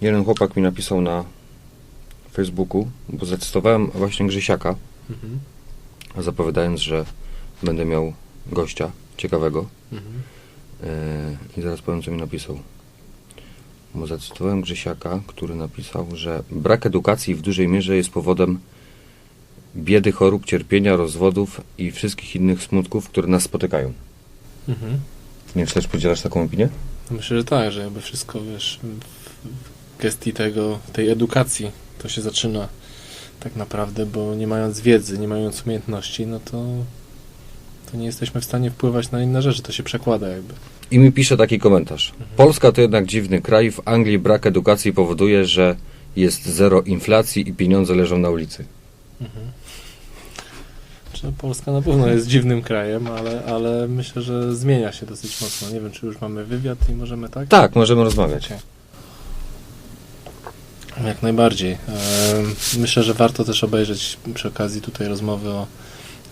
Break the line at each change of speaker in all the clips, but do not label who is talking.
Jeden chłopak mi napisał na Facebooku, bo zacytowałem właśnie Grzesiaka,
Mhm.
zapowiadając, że będę miał gościa ciekawego.
Mhm.
Yy, I zaraz powiem, co mi napisał. Bo zacytowałem Grzesiaka, który napisał, że brak edukacji w dużej mierze jest powodem biedy, chorób, cierpienia, rozwodów i wszystkich innych smutków, które nas spotykają.
Mhm.
Nie wiem, czy też podzielasz taką opinię?
Myślę, że tak, że jakby wszystko, wiesz, gestii tego, tej edukacji to się zaczyna tak naprawdę, bo nie mając wiedzy, nie mając umiejętności, no to, to nie jesteśmy w stanie wpływać na inne rzeczy, to się przekłada jakby.
I mi pisze taki komentarz. Polska to jednak dziwny kraj. W Anglii brak edukacji powoduje, że jest zero inflacji i pieniądze leżą na ulicy.
Mhm. Czy Polska na pewno jest dziwnym krajem, ale, ale myślę, że zmienia się dosyć mocno. Nie wiem, czy już mamy wywiad i możemy tak?
Tak, możemy rozmawiać.
Jak najbardziej. Em, Myślę, że warto też obejrzeć przy okazji tutaj rozmowy o,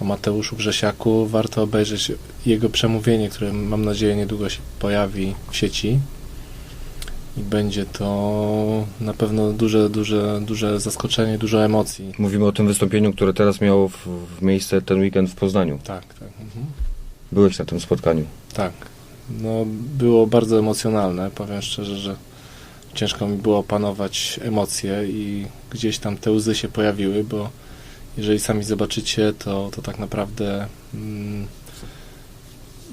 o Mateuszu Grzesiaku. Warto obejrzeć jego przemówienie, które mam nadzieję niedługo się pojawi w sieci. I będzie to na pewno duże, duże, duże zaskoczenie, dużo emocji.
Mówimy o tym wystąpieniu, które teraz miało w, w miejsce ten weekend w Poznaniu.
Tak, tak. Mhm.
Byłeś na tym spotkaniu.
Tak. No, było bardzo emocjonalne. Powiem szczerze, że ciężko mi było opanować emocje i gdzieś tam te łzy się pojawiły, bo jeżeli sami zobaczycie, to, to tak naprawdę mm,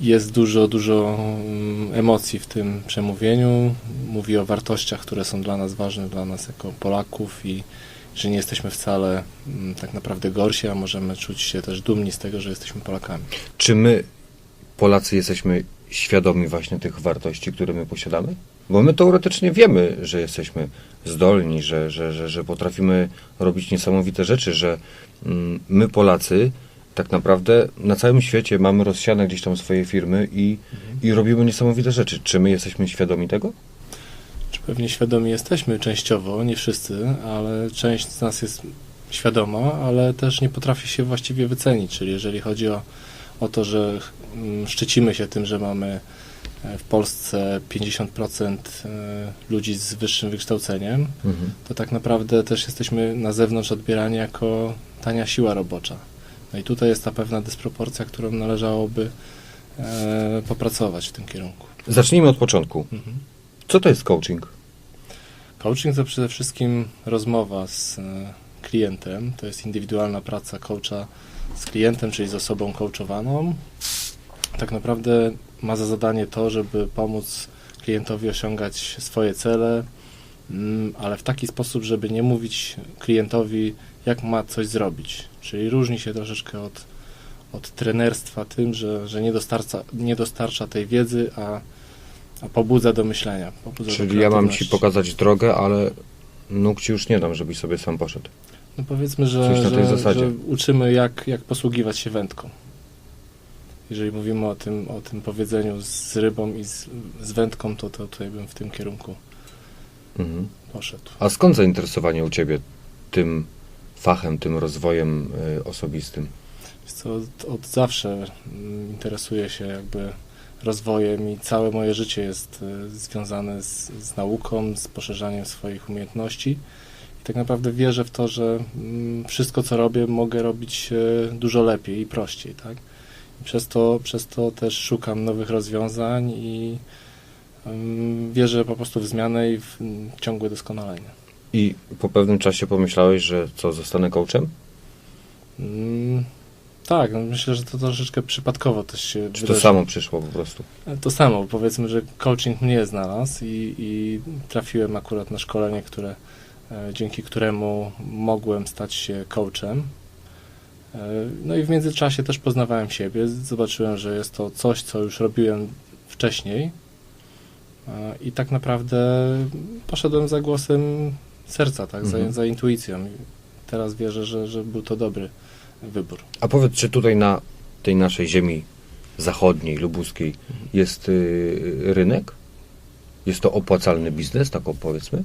jest dużo, dużo mm, emocji w tym przemówieniu. Mówi o wartościach, które są dla nas ważne, dla nas jako Polaków i że nie jesteśmy wcale mm, tak naprawdę gorsi, a możemy czuć się też dumni z tego, że jesteśmy Polakami.
Czy my, Polacy, jesteśmy świadomi właśnie tych wartości, które my posiadamy? Bo my teoretycznie wiemy, że jesteśmy zdolni, że, że, że, że potrafimy robić niesamowite rzeczy, że mm, my, Polacy, tak naprawdę na całym świecie mamy rozsiane gdzieś tam swoje firmy i, i robimy niesamowite rzeczy. Czy my jesteśmy świadomi tego?
Czy pewnie świadomi jesteśmy częściowo, nie wszyscy, ale część z nas jest świadoma, ale też nie potrafi się właściwie wycenić. Czyli jeżeli chodzi o, o to, że mm, szczycimy się tym, że mamy w Polsce 50% e, ludzi z wyższym wykształceniem,
Mhm.
to tak naprawdę też jesteśmy na zewnątrz odbierani jako tania siła robocza. No i tutaj jest ta pewna dysproporcja, którą należałoby e, popracować w tym kierunku.
Zacznijmy od początku.
Mhm.
Co to jest coaching?
Coaching to przede wszystkim rozmowa z e, klientem. To jest indywidualna praca coacha z klientem, czyli z osobą coachowaną. Tak naprawdę ma za zadanie to, żeby pomóc klientowi osiągać swoje cele, mm, ale w taki sposób, żeby nie mówić klientowi, jak ma coś zrobić. Czyli różni się troszeczkę od, od trenerstwa tym, że, że nie, dostarcza, nie dostarcza tej wiedzy, a, a pobudza do myślenia. Pobudza do
Czyli ja mam ci pokazać drogę, ale nóg ci już nie dam, żebyś sobie sam poszedł.
No powiedzmy, że, że, że uczymy jak, jak posługiwać się wędką. Jeżeli mówimy o tym, o tym powiedzeniu z rybą i z, z wędką, to, to tutaj bym w tym kierunku
Mhm.
poszedł.
A skąd zainteresowanie u ciebie tym fachem, tym rozwojem y, osobistym?
Co, od, od zawsze mm, interesuję się jakby rozwojem i całe moje życie jest y, związane z, z nauką, z poszerzaniem swoich umiejętności. I tak naprawdę wierzę w to, że mm, wszystko co robię mogę robić y, dużo lepiej i prościej, tak? Przez to, przez to też szukam nowych rozwiązań i wierzę po prostu w zmianę i w ciągłe doskonalenie.
I po pewnym czasie pomyślałeś, że co, zostanę coachem?
Mm, tak, no myślę, że to troszeczkę przypadkowo też się
Czy to samo przyszło po prostu?
To samo, powiedzmy, że coaching mnie znalazł i, i trafiłem akurat na szkolenie, które, e, dzięki któremu mogłem stać się coachem. No i w międzyczasie też poznawałem siebie, zobaczyłem, że jest to coś, co już robiłem wcześniej i tak naprawdę poszedłem za głosem serca, tak,
Mhm.
za, za intuicją. Teraz wierzę, że, że był to dobry wybór.
A powiedz, czy tutaj na tej naszej ziemi zachodniej, lubuskiej jest y, rynek? Jest to opłacalny biznes, tak powiedzmy?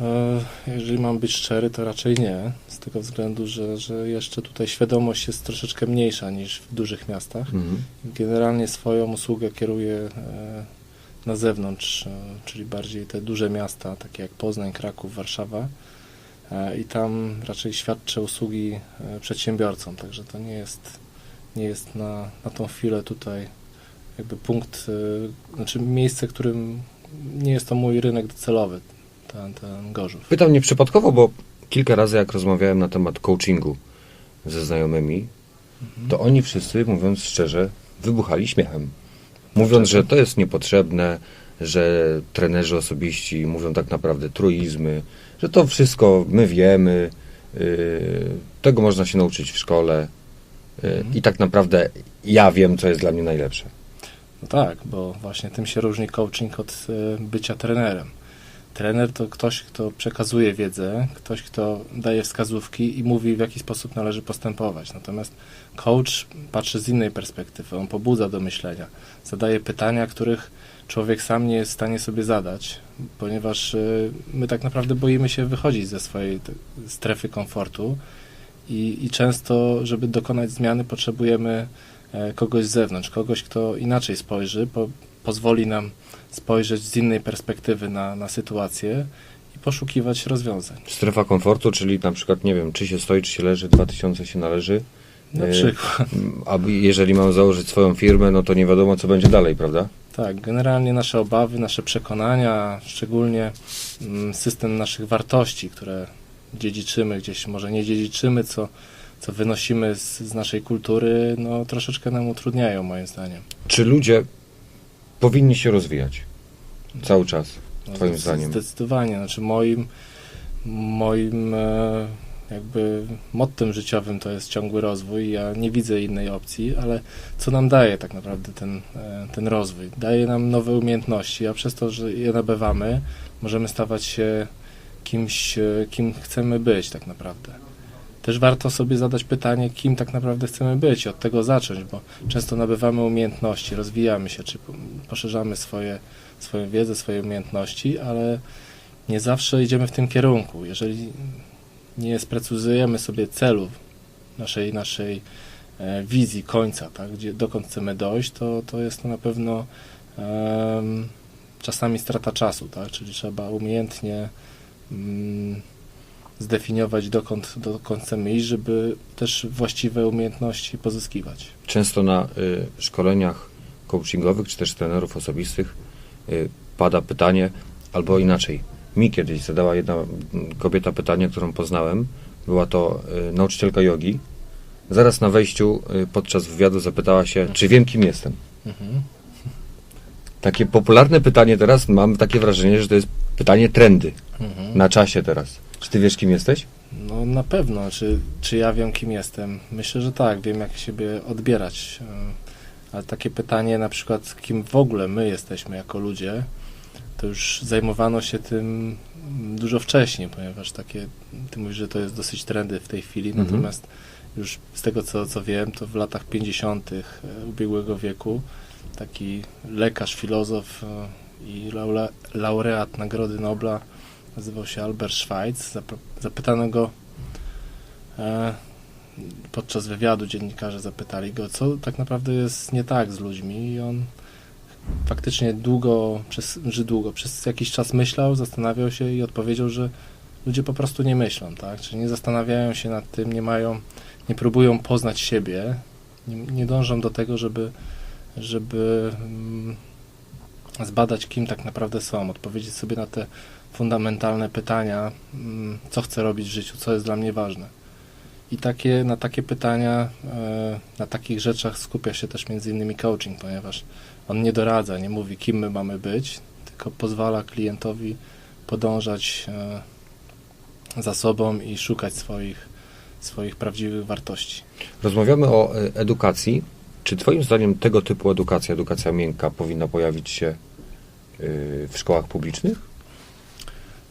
E, Jeżeli mam być szczery, to raczej nie, z tego względu, że, że jeszcze tutaj świadomość jest troszeczkę mniejsza niż w dużych miastach.
Mhm.
Generalnie swoją usługę kieruję e, na zewnątrz, e, czyli bardziej te duże miasta, takie jak Poznań, Kraków, Warszawa. I tam raczej świadczę usługi przedsiębiorcom, także to nie jest, nie jest na, na tą chwilę tutaj jakby punkt, znaczy miejsce, którym nie jest to mój rynek docelowy, ten, ten Gorzów.
Pytam nieprzypadkowo, bo kilka razy jak rozmawiałem na temat coachingu ze znajomymi, to oni wszyscy, mówiąc szczerze, wybuchali śmiechem. Mówiąc, że to jest niepotrzebne, że trenerzy osobiści mówią tak naprawdę truizmy, że to wszystko my wiemy, yy, tego można się nauczyć w szkole yy,
Mhm.
i tak naprawdę ja wiem, co jest dla mnie najlepsze.
No tak, bo właśnie tym się różni coaching od e, bycia trenerem. Trener to ktoś, kto przekazuje wiedzę, ktoś, kto daje wskazówki i mówi, w jaki sposób należy postępować. Natomiast coach patrzy z innej perspektywy, on pobudza do myślenia, zadaje pytania, których człowiek sam nie jest w stanie sobie zadać, ponieważ e, my tak naprawdę boimy się wychodzić ze swojej strefy komfortu i, i często, żeby dokonać zmiany, potrzebujemy e, kogoś z zewnątrz, kogoś, kto inaczej spojrzy, po, pozwoli nam spojrzeć z innej perspektywy na, na sytuację i poszukiwać rozwiązań.
Strefa komfortu, czyli na przykład, nie wiem, czy się stoi, czy się leży, 2000 się należy,
Na
E,
przykład.
a jeżeli mam założyć swoją firmę, no to nie wiadomo, co będzie dalej, prawda?
Tak, generalnie nasze obawy, nasze przekonania, szczególnie mm, system naszych wartości, które dziedziczymy gdzieś, może nie dziedziczymy, co, co wynosimy z, z naszej kultury, no troszeczkę nam utrudniają moim zdaniem.
Czy ludzie powinni się rozwijać cały czas,
No,
twoim zdaniem?
Zdecydowanie. Znaczy moim, moim e, jakby mottem życiowym to jest ciągły rozwój. Ja nie widzę innej opcji, ale co nam daje tak naprawdę ten, e, ten rozwój? Daje nam nowe umiejętności, a przez to, że je nabywamy, możemy stawać się kimś, e, kim chcemy być tak naprawdę. Też warto sobie zadać pytanie, kim tak naprawdę chcemy być od tego zacząć, bo często nabywamy umiejętności, rozwijamy się, czy po- poszerzamy swoje, swoją wiedzę, swoje umiejętności, ale nie zawsze idziemy w tym kierunku. Jeżeli nie sprecyzujemy sobie celów naszej, naszej e, wizji końca, tak, gdzie, dokąd chcemy dojść, to, to jest to na pewno czasami strata czasu, tak, czyli trzeba umiejętnie mm, zdefiniować, dokąd, dokąd chcemy iść, żeby też właściwe umiejętności pozyskiwać.
Często na y, szkoleniach coachingowych, czy też trenerów osobistych y, pada pytanie, albo inaczej. Mi kiedyś zadała jedna kobieta pytanie, którą poznałem. Była to y, nauczycielka jogi. Zaraz na wejściu y, podczas wywiadu zapytała się, czy wiem, kim jestem.
Mhm.
Takie popularne pytanie teraz, mam takie wrażenie, że to jest pytanie trendy
Mhm.
na czasie teraz. Czy ty wiesz, kim jesteś?
No na pewno, czy, czy ja wiem kim jestem? Myślę, że tak, wiem jak siebie odbierać. e, Ale takie pytanie na przykład, kim w ogóle my jesteśmy jako ludzie, to już zajmowano się tym dużo wcześniej, ponieważ takie, ty mówisz, że to jest dosyć trendy w tej chwili,
Mhm.
natomiast już z tego co, co wiem, to w latach 50. e, ubiegłego wieku taki lekarz, filozof e, i laureat Nagrody Nobla nazywał się Albert Schweitz. Zap- Zapytano go e, podczas wywiadu dziennikarze zapytali go, co tak naprawdę jest nie tak z ludźmi i on faktycznie długo, przez, że długo, przez jakiś czas myślał, zastanawiał się i odpowiedział, że ludzie po prostu nie myślą, tak? Czyli nie zastanawiają się nad tym, nie mają, nie próbują poznać siebie, nie, nie dążą do tego, żeby, żeby mm, zbadać, kim tak naprawdę są, odpowiedzieć sobie na te fundamentalne pytania, mm, co chcę robić w życiu, co jest dla mnie ważne. I takie, na takie pytania, e, na takich rzeczach skupia się też między innymi coaching, ponieważ on nie doradza, nie mówi, kim my mamy być, tylko pozwala klientowi podążać e, za sobą i szukać swoich, swoich prawdziwych wartości.
Rozmawiamy o y, edukacji. Czy Twoim zdaniem tego typu edukacja, edukacja miękka, powinna pojawić się w szkołach publicznych?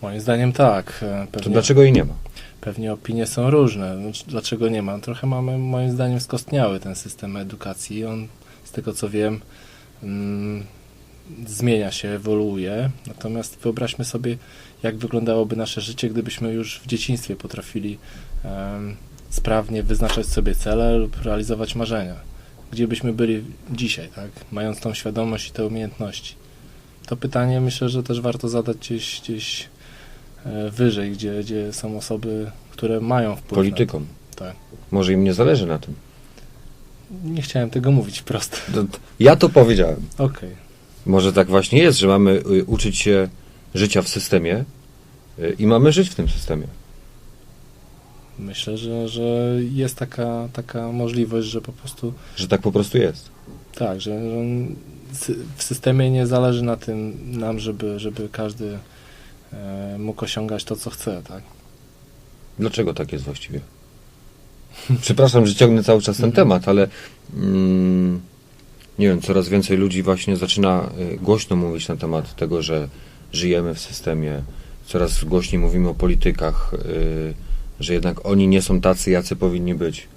Moim zdaniem tak. e,
To
Pewnie,
dlaczego jej nie ma?
pewnie opinie są różne. No, Dlaczego nie ma? Trochę mamy, moim zdaniem, skostniały ten system edukacji. On, z tego co wiem, mm, zmienia się, ewoluuje. Natomiast wyobraźmy sobie, jak wyglądałoby nasze życie, gdybyśmy już w dzieciństwie potrafili em, sprawnie wyznaczać sobie cele lub realizować marzenia. Gdzie byśmy byli dzisiaj, tak? Mając tą świadomość i te umiejętności. to pytanie myślę, że też warto zadać gdzieś, gdzieś wyżej, gdzie, gdzie są osoby, które mają wpływ.
Politykom.
Tak.
Może im nie zależy na tym.
Nie chciałem tego mówić wprost.
To- to- Ja to powiedziałem.
Okej.
Może tak właśnie jest, że mamy y, uczyć się życia w systemie y, i mamy żyć w tym systemie.
Myślę, że, że jest taka, taka możliwość, że po prostu
Że tak po prostu jest.
tak, że, że w systemie nie zależy na tym nam, żeby, żeby każdy e, mógł osiągać to, co chce, tak?
Dlaczego tak jest właściwie? Przepraszam, że ciągnę cały czas ten
Mhm.
temat, ale mm, nie wiem, coraz więcej ludzi właśnie zaczyna y, głośno mówić na temat tego, że żyjemy w systemie. Coraz głośniej mówimy o politykach, y, że jednak oni nie są tacy, jacy powinni być.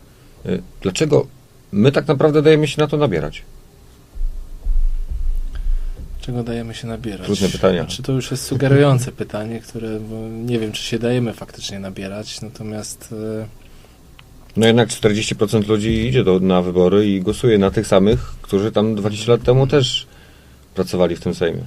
Y, dlaczego my tak naprawdę dajemy się na to nabierać?
Czego dajemy się nabierać?
Trudne pytania.
Czy to już jest sugerujące pytanie, które nie wiem, czy się dajemy faktycznie nabierać, natomiast e,
No jednak 40% ludzi idzie do, na wybory i głosuje na tych samych, którzy tam 20 lat temu też pracowali w tym Sejmie.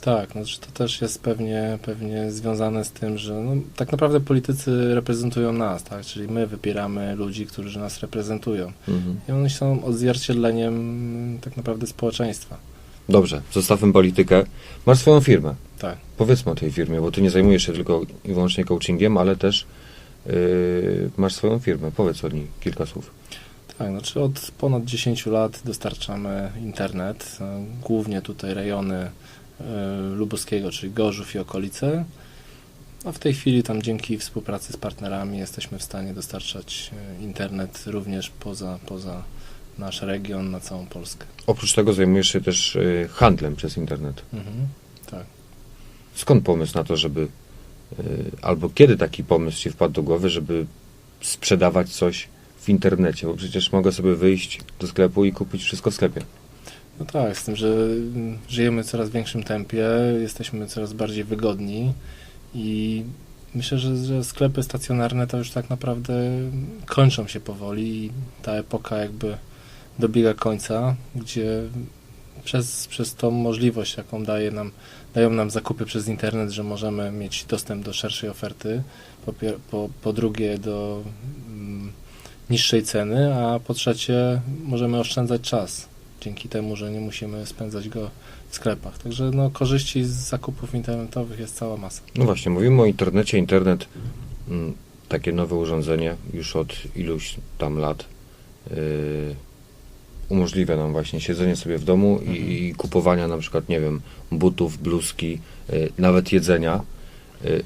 tak, no, to też jest pewnie, pewnie związane z tym, że no, tak naprawdę politycy reprezentują nas, tak? Czyli my wybieramy ludzi, którzy nas reprezentują.
Mhm.
I oni są odzwierciedleniem mm, tak naprawdę społeczeństwa.
Dobrze, zostawmy politykę. Masz swoją firmę.
Tak.
Powiedzmy o tej firmie, bo ty nie zajmujesz się tylko i wyłącznie coachingiem, ale też yy, masz swoją firmę. Powiedz o niej kilka słów.
Tak, znaczy od ponad 10 lat dostarczamy internet, e, głównie tutaj rejony e, lubuskiego, czyli Gorzów i okolice. A w tej chwili tam dzięki współpracy z partnerami jesteśmy w stanie dostarczać e, internet również poza, poza nasz region, na całą Polskę.
Oprócz tego zajmujesz się też yy, handlem przez internet.
Mhm. Tak.
Skąd pomysł na to, żeby, yy, albo kiedy taki pomysł ci wpadł do głowy, żeby sprzedawać coś w internecie? Bo przecież mogę sobie wyjść do sklepu i kupić wszystko w sklepie.
No tak, z tym, że mm, żyjemy w coraz większym tempie, jesteśmy coraz bardziej wygodni i myślę, że, że sklepy stacjonarne to już tak naprawdę kończą się powoli i ta epoka jakby dobiega końca, gdzie przez, przez tą możliwość, jaką daje nam, dają nam zakupy przez internet, że możemy mieć dostęp do szerszej oferty, po, po, po drugie do mm, niższej ceny, a po trzecie możemy oszczędzać czas dzięki temu, że nie musimy spędzać go w sklepach. Także no, korzyści z zakupów internetowych jest cała masa.
No właśnie, mówimy o internecie. Internet, mm, takie nowe urządzenie, już od iluś tam lat yy, umożliwia nam właśnie siedzenie sobie w domu i,
Mhm.
i kupowania na przykład, nie wiem, butów, bluzki, yy, nawet jedzenia. Yy,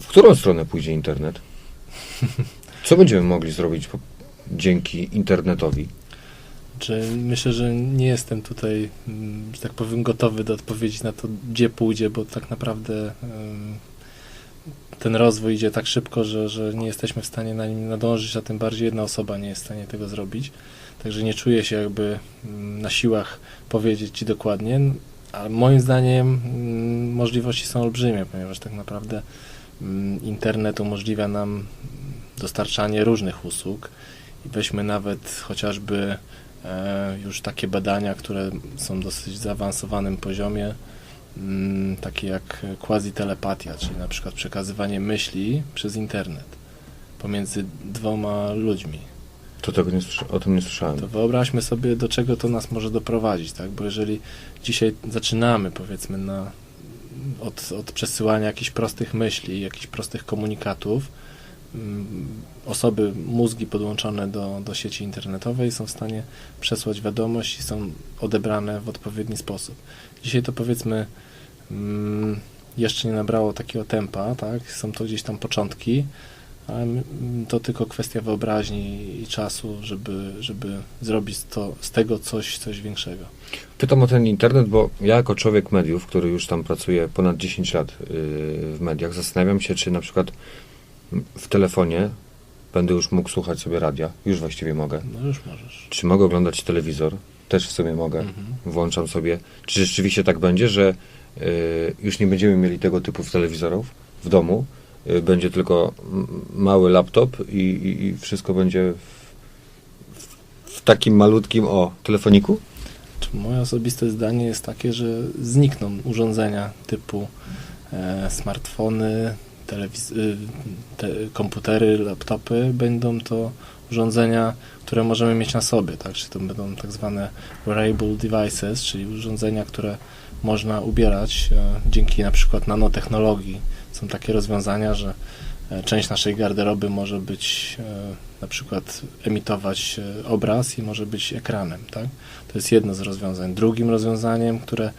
w którą stronę pójdzie internet? Co będziemy mogli zrobić po, dzięki internetowi?
Czy myślę, że nie jestem tutaj, mm, że tak powiem, gotowy do odpowiedzi na to, gdzie pójdzie, bo tak naprawdę ten rozwój idzie tak szybko, że, że nie jesteśmy w stanie na nim nadążyć, a tym bardziej jedna osoba nie jest w stanie tego zrobić. Także nie czuję się jakby mm, na siłach powiedzieć Ci dokładnie, ale moim zdaniem mm, możliwości są olbrzymie, ponieważ tak naprawdę mm, internet umożliwia nam dostarczanie różnych usług i weźmy nawet chociażby e, już takie badania, które są dosyć zaawansowanym poziomie, takie jak quasi-telepatia, czyli na przykład przekazywanie myśli przez internet pomiędzy dwoma ludźmi.
To tego nie o tym nie słyszałem.
To wyobraźmy sobie, do czego to nas może doprowadzić, tak? Bo jeżeli dzisiaj zaczynamy, powiedzmy, na, od, od przesyłania jakichś prostych myśli, jakichś prostych komunikatów, mm, osoby, mózgi podłączone do, do sieci internetowej są w stanie przesłać wiadomość i są odebrane w odpowiedni sposób. Dzisiaj to powiedzmy mm, jeszcze nie nabrało takiego tempa, tak? Są to gdzieś tam początki, ale to tylko kwestia wyobraźni i czasu, żeby, żeby zrobić to, z tego coś, coś większego.
Pytam o ten internet, bo ja jako człowiek mediów, który już tam pracuje ponad 10 lat yy, w mediach, zastanawiam się, czy na przykład w telefonie będę już mógł słuchać sobie radia. Już właściwie mogę.
No już możesz.
Czy mogę oglądać telewizor? Też w sumie mogę.
Mhm.
Włączam sobie. Czy rzeczywiście tak będzie, że yy, już nie będziemy mieli tego typu telewizorów w domu? Yy, będzie tylko mały laptop i, i, i wszystko będzie w, w, takim malutkim, o, telefoniku?
Moje osobiste zdanie jest takie, że znikną urządzenia typu e, smartfony, telewiz- y, te, komputery, laptopy. Będą to urządzenia, które możemy mieć na sobie, tak? Czy to będą tak zwane wearable devices, czyli urządzenia, które można ubierać e, dzięki na przykład nanotechnologii. Są takie rozwiązania, że e, część naszej garderoby może być e, na przykład emitować e, obraz i może być ekranem, tak? To jest jedno z rozwiązań. Drugim rozwiązaniem, które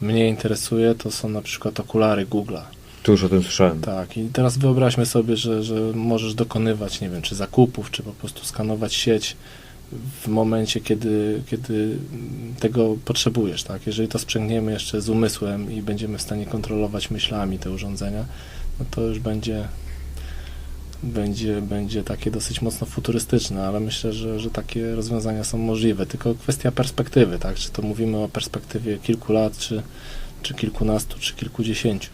mnie interesuje, to są na przykład okulary Google'a.
Tu już o tym słyszałem.
Tak, i teraz wyobraźmy sobie, że, że możesz dokonywać, nie wiem, czy zakupów, czy po prostu skanować sieć w momencie, kiedy, kiedy tego potrzebujesz, tak? Jeżeli to sprzęgniemy jeszcze z umysłem i będziemy w stanie kontrolować myślami te urządzenia, no to już będzie będzie, będzie takie dosyć mocno futurystyczne, ale myślę, że, że takie rozwiązania są możliwe. Tylko kwestia perspektywy, tak? Czy to mówimy o perspektywie kilku lat, czy, czy kilkunastu, czy kilkudziesięciu.